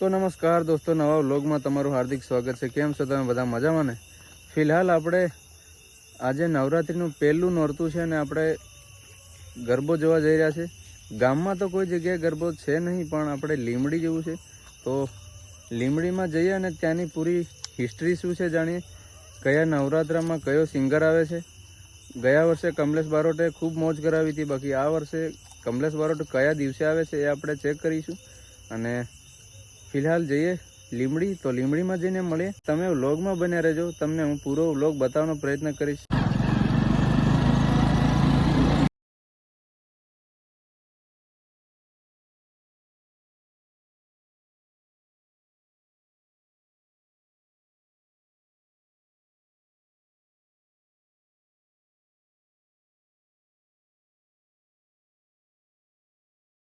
તો નમસ્કાર દોસ્તો, નવા વ્લોગમાં તમારું હાર્દિક સ્વાગત છે. કેમ છો તમે? બધા મજામાં ને? ફિલહાલ આપણે આજે નવરાત્રિનું પહેલું નોરતું છે અને આપણે ગરબો જોવા જઈ રહ્યા છે. ગામમાં તો કોઈ જગ્યાએ ગરબો છે નહીં, પણ આપણે લીમડી જેવું છે. તો લીમડીમાં જઈએ અને ત્યાંની પૂરી હિસ્ટ્રી શું છે જાણીએ? કયા નવરાત્રામાં કયો સિંગર આવે છે? ગયા વર્ષે કમલેશ બારોટે ખૂબ મોજ કરાવી હતી. બાકી આ વર્ષે કમલેશ બારોટ કયા દિવસે આવે છે એ આપણે ચેક કરીશું. અને ફિલહાલ જઈએ લીમડી, તો લીમડીમાં જઈને મળીએ તમે વ્લોગમાં બન્યા રહેજો. તમને હું પૂરો વ્લોગ બતાવવાનો પ્રયત્ન કરીશ.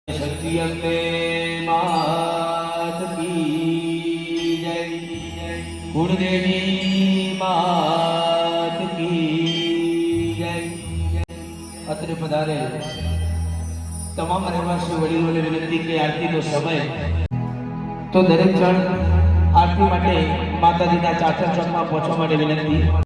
શક્તિ ગુરુદેવી માત કી જય અત્રે પધારે તમામ રહેવાસી વડીલોને વિનંતી કે આરતીનો સમય। તો દરેક જણ આરતી માટે માતાજીના ચાચર ચોકમાં પહોંચવા માટે વિનંતી.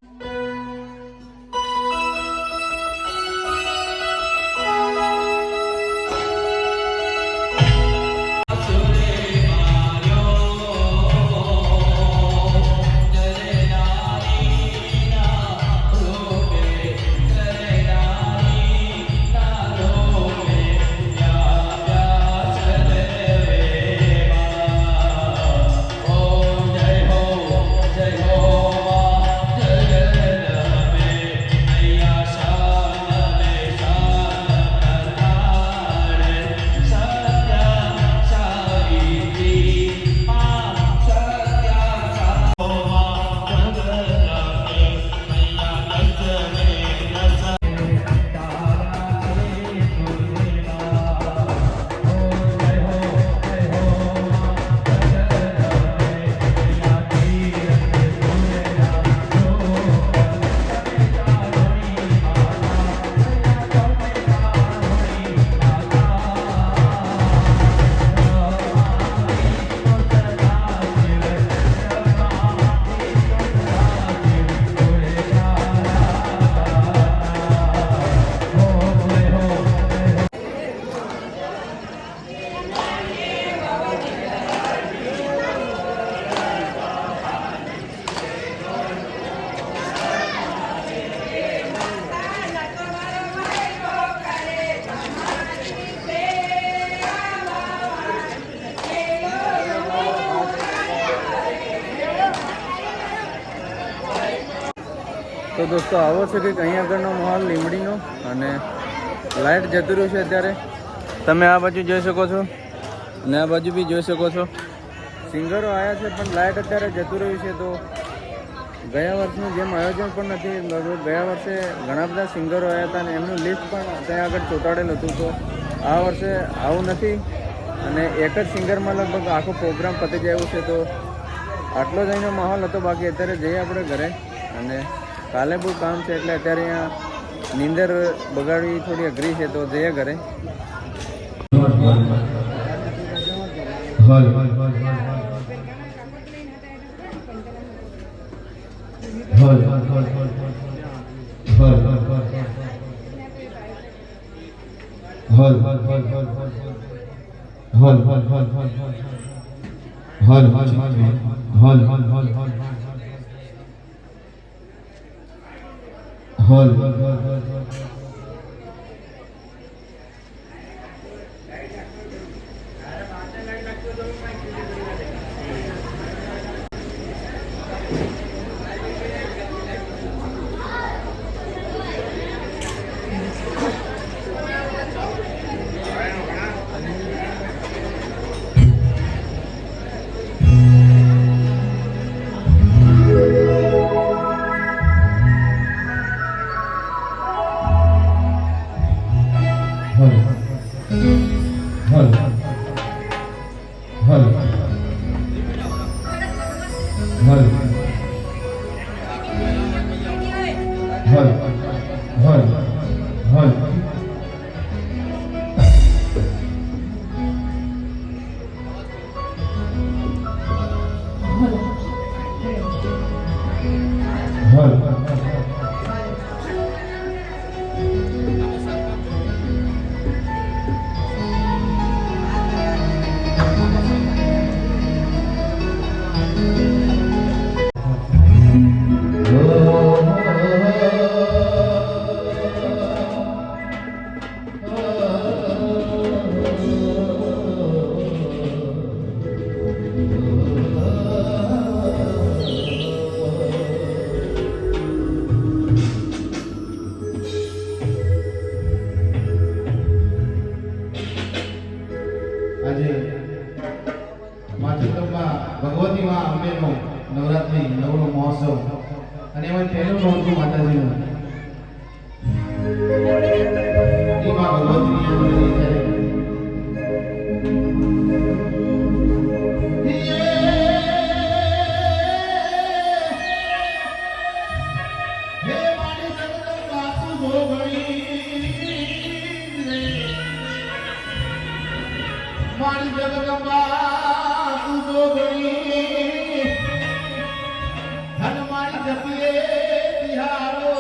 દોસ્તો આવો છે કંઈક અહીંયા આગળનો માહોલ લીમડીનો. અને લાઇટ જતું રહ્યું છે અત્યારે. તમે આ બાજુ જોઈ શકો છો? અને આ બાજુ બી જોઈ શકો છો. સિંગરો આવ્યા છે પણ લાઇટ અત્યારે જતું રહ્યું છે તો ગયા વર્ષનું જેમ આયોજન પણ નથી લગભગ ગયા વર્ષે ઘણા બધા સિંગરો આવ્યા હતા અને એમનું લિસ્ટ પણ ત્યાં આગળ ચોંટાડેલું હતું. તો આ વર્ષે આવું નથી અને એક જ સિંગરમાં લગભગ આખો પ્રોગ્રામ પતી જાય છે. તો આટલો જ અહીંનો માહોલ હતો બાકી અત્યારે જઈએ આપણે ઘરે અને કાલે બહુ કામ છે એટલે અત્યારે અહીંયા નીંદર બગાડવી થોડી અઘરી છે તો જઈએ ઘરે હલ હલ હલ હલ હલ હલ હલ હલ હલ هول. હોય હોય માતૃકંબા ભગવતી માં અંબેનો નવરાત્રી નવનો મહોત્સવ. અને એમાં પહેલું નોંધું માતાજીનું. એ મારી જગદંબા તું જોગણી ધન મારી જપીએ બિહારો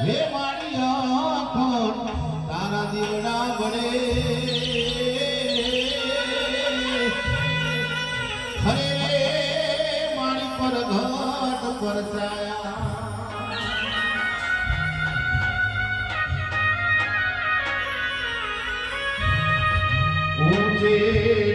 હે મારી આંખો તારા દીવડા બળે હરે મારી પર ઘટ પર Deus.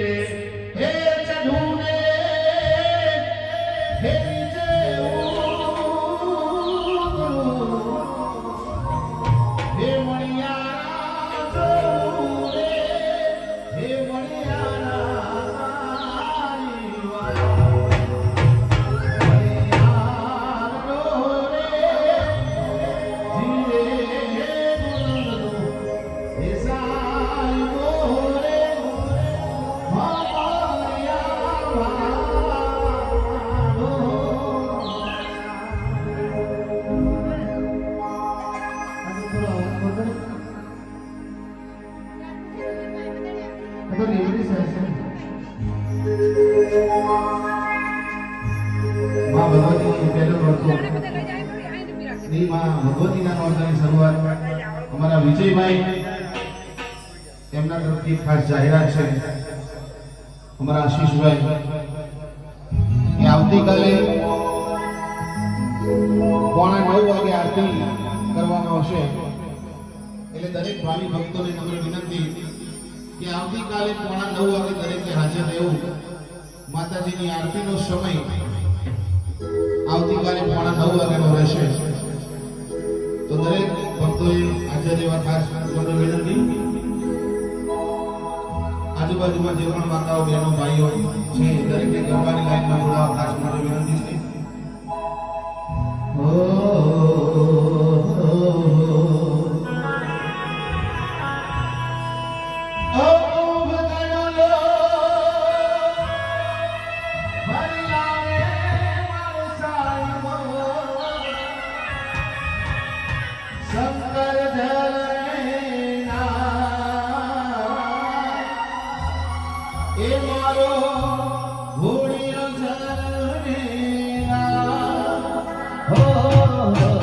માં ભગવતી પહેલો નોરતું શ્રી માં ભગવતીના નોરતાની શરૂઆત. અમારા વિજયભાઈ એમના તરફથી ખાસ જાહેરાત છે. અમારા આશીષભાઈ. કે આવતીકાલે પોણા નવ વાગે આરતી કરવામાં આવશે એટલે દરેક ભાવિ ભક્તોને નમ્ર વિનંતી કે આવતીકાલે પોણા નવ વાગે દરેકે હાજર રહેવું. માતાજીની આરતીનો સમય આવતીકાલે પોણા નવ વાગ્યાનો રહેશે. તો દરેક ભક્તોએ હાજર રહેવા ખાસ વિનંતી આજુબાજુમાં જે પણ માતાઓ, બહેનો, ભાઈઓ છે, દરેકને ગરબાની લાઈનમાં જોડાવા ખાસ નમ્ર વિનંતી છે. Oh.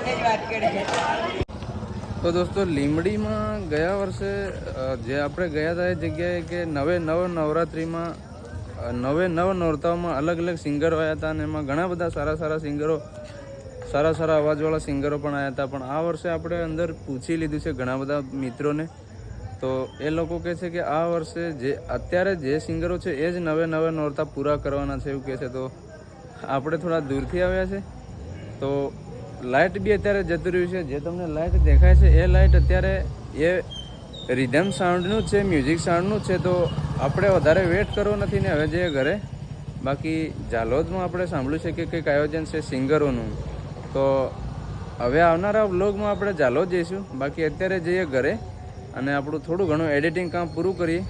તો જ વાત કરી તો દોસ્તો લીમડીમાં ગયા વર્ષે જે આપણે ગયા હતા એ જગ્યાએ કે નવે નવ નવરાત્રિમાં નવે નવ નોરતાઓમાં અલગ અલગ સિંગરો આવ્યા હતા અને એમાં ઘણા બધા સારા સારા સિંગરો, સારા સારા અવાજવાળા સિંગરો પણ આવ્યા હતા પણ આ વર્ષે આપણે અંદર પૂછી લીધું છે ઘણા બધા મિત્રોને. તો એ લોકો કહે છે કે આ વર્ષે જે, અત્યારે જે સિંગરો છે એ જ નવે નવે નોરતા પૂરા કરવાના છે એવું કહે છે. તો આપણે થોડા દૂરથી આવ્યા છે. તો લાઇટ બી અત્યારે જતું રહ્યું છે. જે તમને લાઇટ દેખાય છે, એ લાઇટ અત્યારે એ રિધમ સાઉન્ડનું છે, મ્યુઝિક સાઉન્ડનું છે, તો આપણે વધારે વેટ કરવો નથી ને હવે જઈએ ઘરે. બાકી જાલોદમાં આપણે સાંભળ્યું છે કે કંઈક આયોજન છે સિંગરોનું. તો હવે આવનારા વ્લોગમાં આપણે જાલોદ જઈશું. બાકી અત્યારે જઈએ ઘરે અને આપણું થોડું ઘણું એડિટિંગ કામ પૂરું કરીએ.